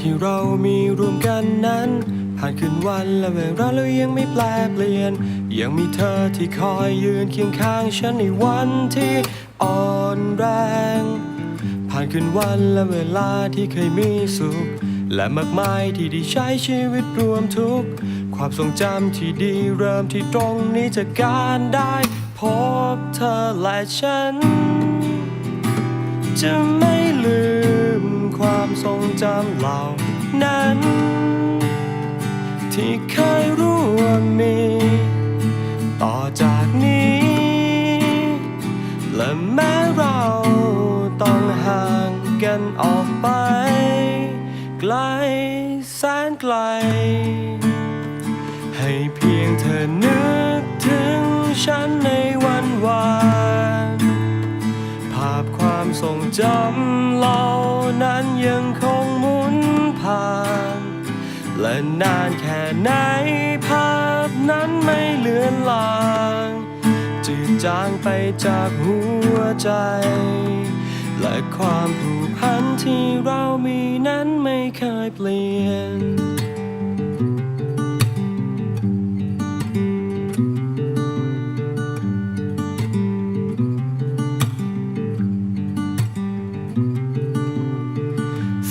ที่เรามีรวมกันนั้น ผ่านคืนวันและเวลาเรายังไม่แปลเปลี่ยน ยังมีเธอที่คอยยืนเคียงข้างฉันในวันที่อ่อนแรง ผ่านคืนวันและเวลาที่เคยมีสุข และมากมายที่ได้ใช้ชีวิตรวมทุก ความทรงจำที่ดีเริ่มที่ตรงนี้จากการได้พบเธอและฉัน จะไม่ลืม จำเหล่านั้น ที่เคยร่วมมี ต่อจากนี้ และแม้เราต้องห่างกันออกไป ไกลแสนไกล ให้เพียงเธอนึกถึงฉันใน ความทรงจำเหล่านั้นยังคงหมุนผ่าน และนานแค่ไหนภาพนั้นไม่เลือนลางจืดจางไปจากหัวใจ และความผูกพันที่เรามีนั้นไม่เคยเปลี่ยน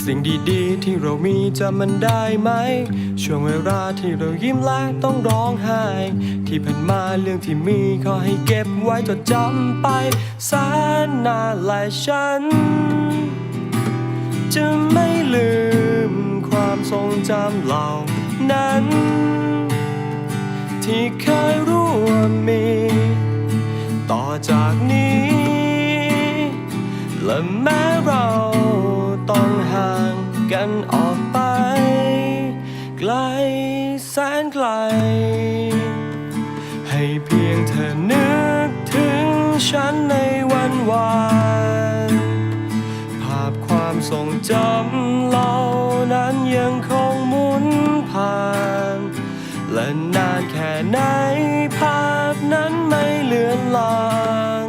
สิ่งดีๆ ที่เรามีจะมันได้ไหม ช่วงเวลาที่เรายิ้มและต้องร้องไห้ ที่ผ่านมาเรื่องที่มีขอให้เก็บไว้จดจำไปแสนนานและฉัน จะไม่ลืมความทรงจำเหล่านั้น ที่เคยร่วมมี ต่อจากนี้และแม้ กันออกไป ไกลแสนไกล ให้เพียงเธอนึกถึงฉันในวันวานภาพความทรงจำเหล่านั้นยังคงหมุนผ่าน และนานแค่ไหนภาพนั้นไม่เลือนลาง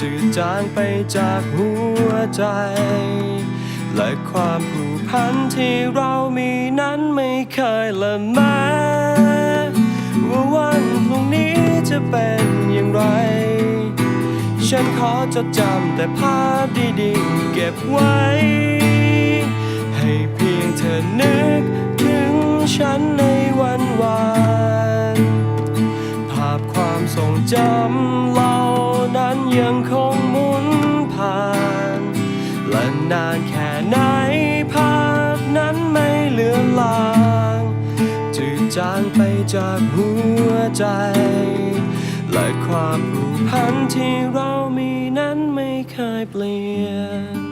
จืดจางไปจากหัวใจ และความผูก พันที่เรามีนั้นไม่เคยละแม้ว่าวันพรุ่งนี้จะเป็นอย่างไร ฉันขอจดจำแต่ภาพดีๆ เก็บไว้ ให้เพียงเธอนึกถึงฉันในวันวานภาพความทรงจำเหล่านั้นยังคงหมุนผ่าน และนานแค่ จางไปจากหัวใจ และความผูกพันที่เรามีนั้นไม่เคยเปลี่ยน